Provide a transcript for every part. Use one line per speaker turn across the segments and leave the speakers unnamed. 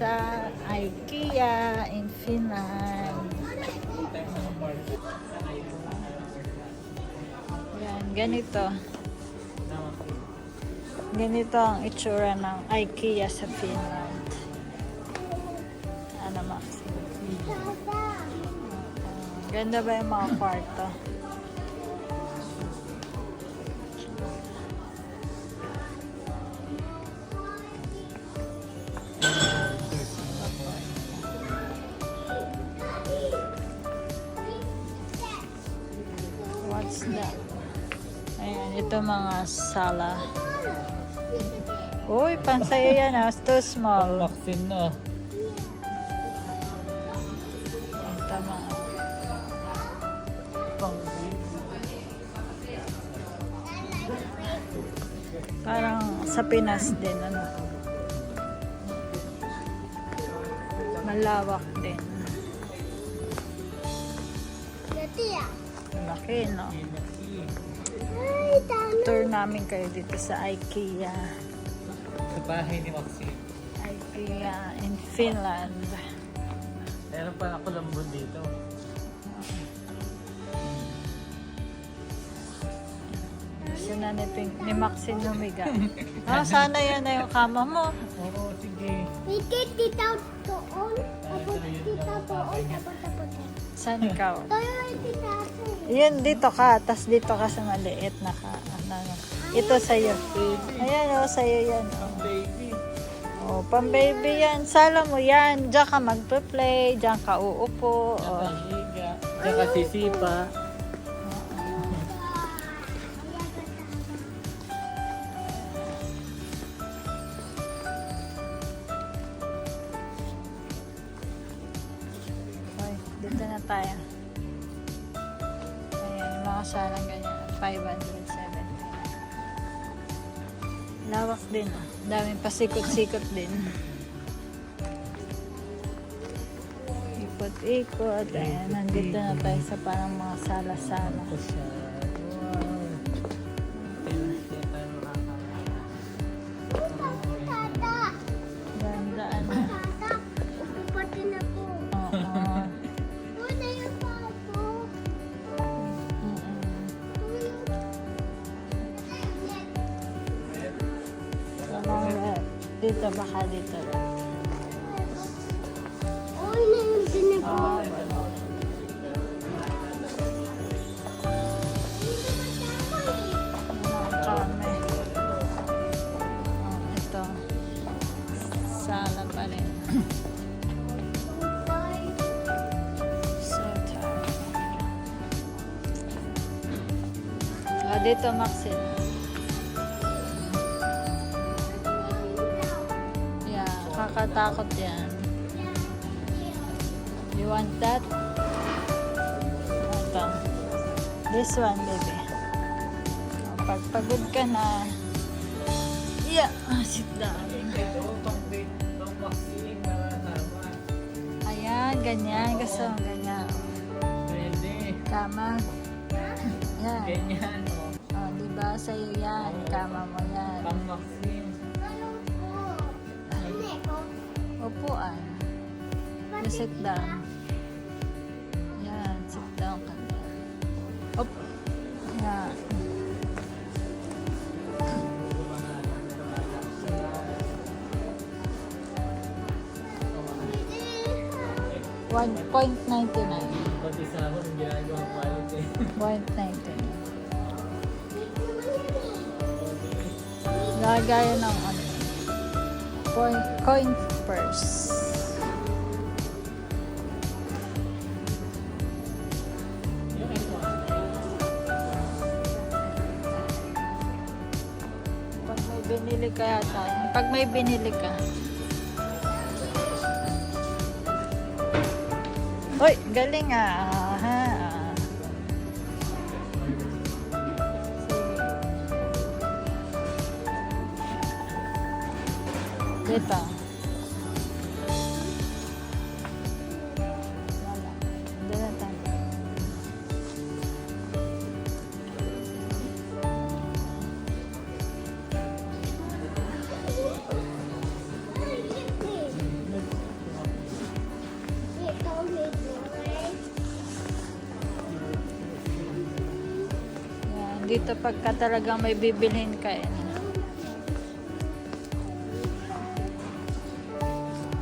sa IKEA in Finland. Yan, ganito. Ganito ang itsura ng IKEA sa Finland. Ano, Max? Ganda ba yung mga kwarto? Mga sala. Uy, pansayo yan ah. It's too small.
Vaccine na.
Ito mga Parang sa Pinas din, ano. Malawak din. Laki, no? Tour namin kayo dito sa IKEA.
Sa bahay ni Maxine.
IKEA in Finland.
Meron pa ako lambon dito.
Gusto na ni, Pink, ni Maxine humiga. ah, sana yan na yung kama mo.
Oo, sige.
Wait, tita doon. Tapos tita doon. Tapos tapos.
Saan ikaw?
Tayo.
Yun, dito ka. Tapos dito ka sa maliit na ka. Ano, ano. Ito sa'yo. Ayan, oh, sa'yo yan.
Ang baby.
Oh, pang baby yan. Sala mo yan. Diyan ka magpe-play. Diyan ka uupo. Oh.
Nakahiga. Tsaka sisipa.
Pasikot-sikot din. Ikot-ikot. Ayan, nandito na tayo sa parang mga sala-sala. Dito, baka dito.
Uy, na.
Ah, Mga kame. Oh. Sala pa rin. So tired. Ah, dito, Maxine. Kakatakot yan. You want that? Ito. This one, baby. Oh, Pag pagod ka na, yeah, ah, sit down. Ayan, ganyan. Gusto mo ganyan. Tama. Yan.
Ganyan. oh.
Oh, di ba? Sa'yo yan. Kama mo yan.
Pang
Upuan. You sit down. Yan, sit down ka na. Up. Yan. One point ninety nine.
Pati sa ako, yung ginagawa palit eh.
Point ninety nine. Gagaya ng ano. Point, coin purse. Pag may binili ka yata. Pag may binili ka. Uy, galing ah. Dito. Dito pagka talagang may bibilhin ka eh.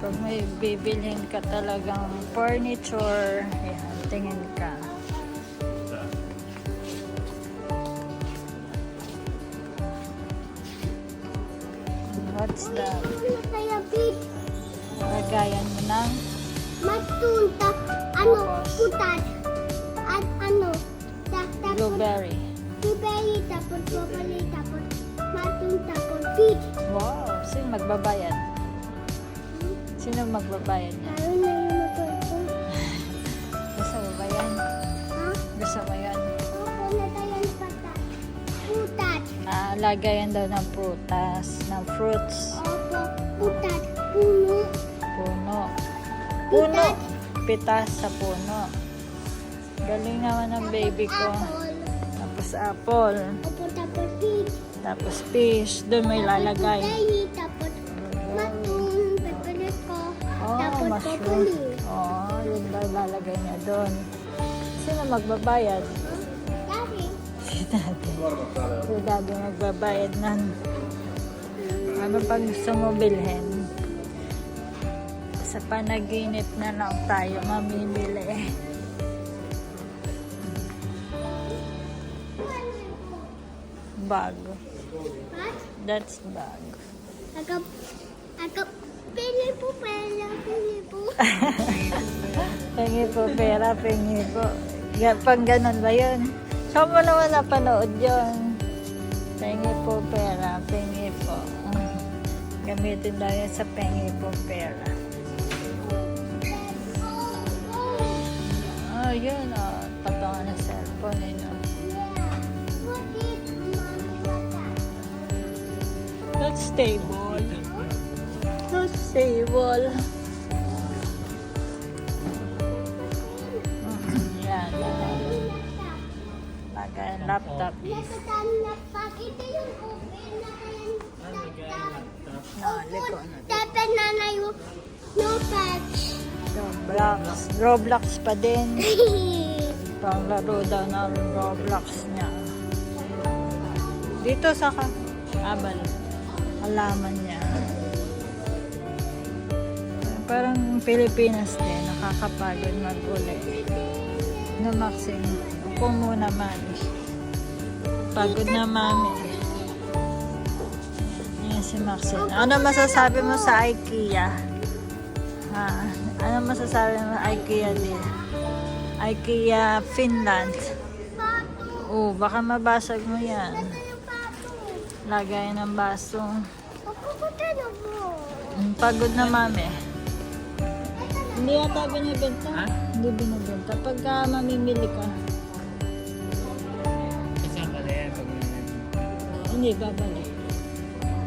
Pag may bibilhin ka talagang furniture, ayan, tingin ka. What's that? Lagayan mo ng
Matunta. Ano? Putat. At ano?
Blueberry.
Blueberry. Tapos broccoli. Tapos matunta. Tapos big.
Wow! Sino magbabayad? Sino magbabayad niya?
Na yung matuto.
Gusto mo ba yan?
Ha?
Gusto mo yan?
Opo na tayo patat. Putat.
Ah, lagayan daw ng prutas, ng fruits.
Opo. Putat. Puno.
Puno. Puno! Pitas sa puno. Galing naman ng baby ko.
Apple.
Apple.
Opo tapos big.
Tapos fish. Doon may lalagay.
Tapos matun. Pepelet ko.
Oh,
tapos
mushroom. Oh, yun daw lalagay niya doon. Sino magbabayad?
Daddy.
Si daddy. Si daddy magbabayad ng ano pang gusto mo bilhin. Sa panaginip na lang tayo mamimili. Bag.
What?
That's bag.
Agap, agap, pili po pala, pili po.
Pengi po pera, pengi po. Pag ganun ba yun? Saan mo naman napanood yun? Pengi po pera, pengi po. Gamitin daw yan sa pengi po pera. Oh, yun oh. Patungan ng cellphone eh, no? That's stable. That's stable. Yan. Lagay ang laptop.
Na kayang
No, liko na.
Dapat nanay yung no patch.
Roblox. Roblox pa din. Pang laro daw ng Roblox niya. Dito sa ka abal. Halaman niya. Parang Pilipinas din. Nakakapagod mag-uli. Na Maxine. Upo muna, mami. Pagod na, mami. Yan si Maxine. Ano masasabi mo sa IKEA? Ha? Ano masasabi mo IKEA din? IKEA Finland. Oh, baka mabasag mo yan. Lagay ng baso. Pagod na mami. Hindi yata binibenta.
Ha?
Hindi binibenta. Pagka mamimili ka,
Kasama na yan pag
hindi babalik.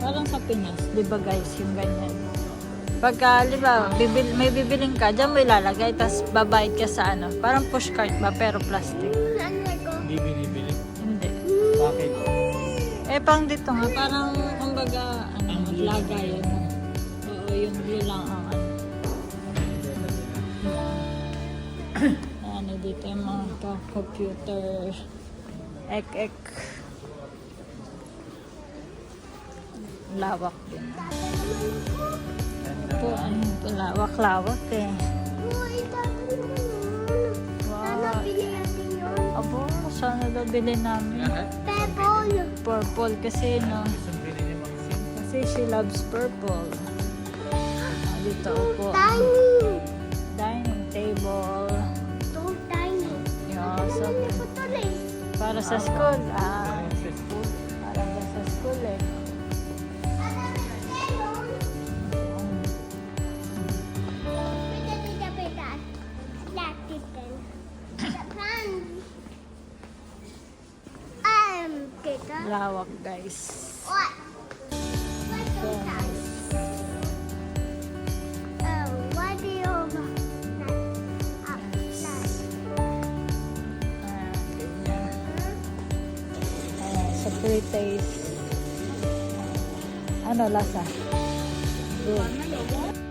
Parang sa Pinas, di ba guys, yung ganyan. Pagka, di ba, bibil, may bibiling ka, dyan mo ilalagay, tapos babayad ka sa ano. Parang pushcart ba, pero plastic.
Ano ko?
hindi binibili.
Hindi.
Bakit?
Eh, pang dito nga, parang, kumbaga, ano,
blue.
lagayan mo. Oo, yung blue lang ang ano. ano dito yung mga computer. Ek, ek. Lawak din. Ito, ano, lawak-lawak eh.
Yun.
Wow.
yun.
Abo, sana daw bilhin namin.
Lahat?
Purple kasi, no? Kasi she loves purple. Ah, dito upo.
Tiny.
Dining table.
Tiny.
Yeah, so, para sa school. Ah, Ano lasa? Good.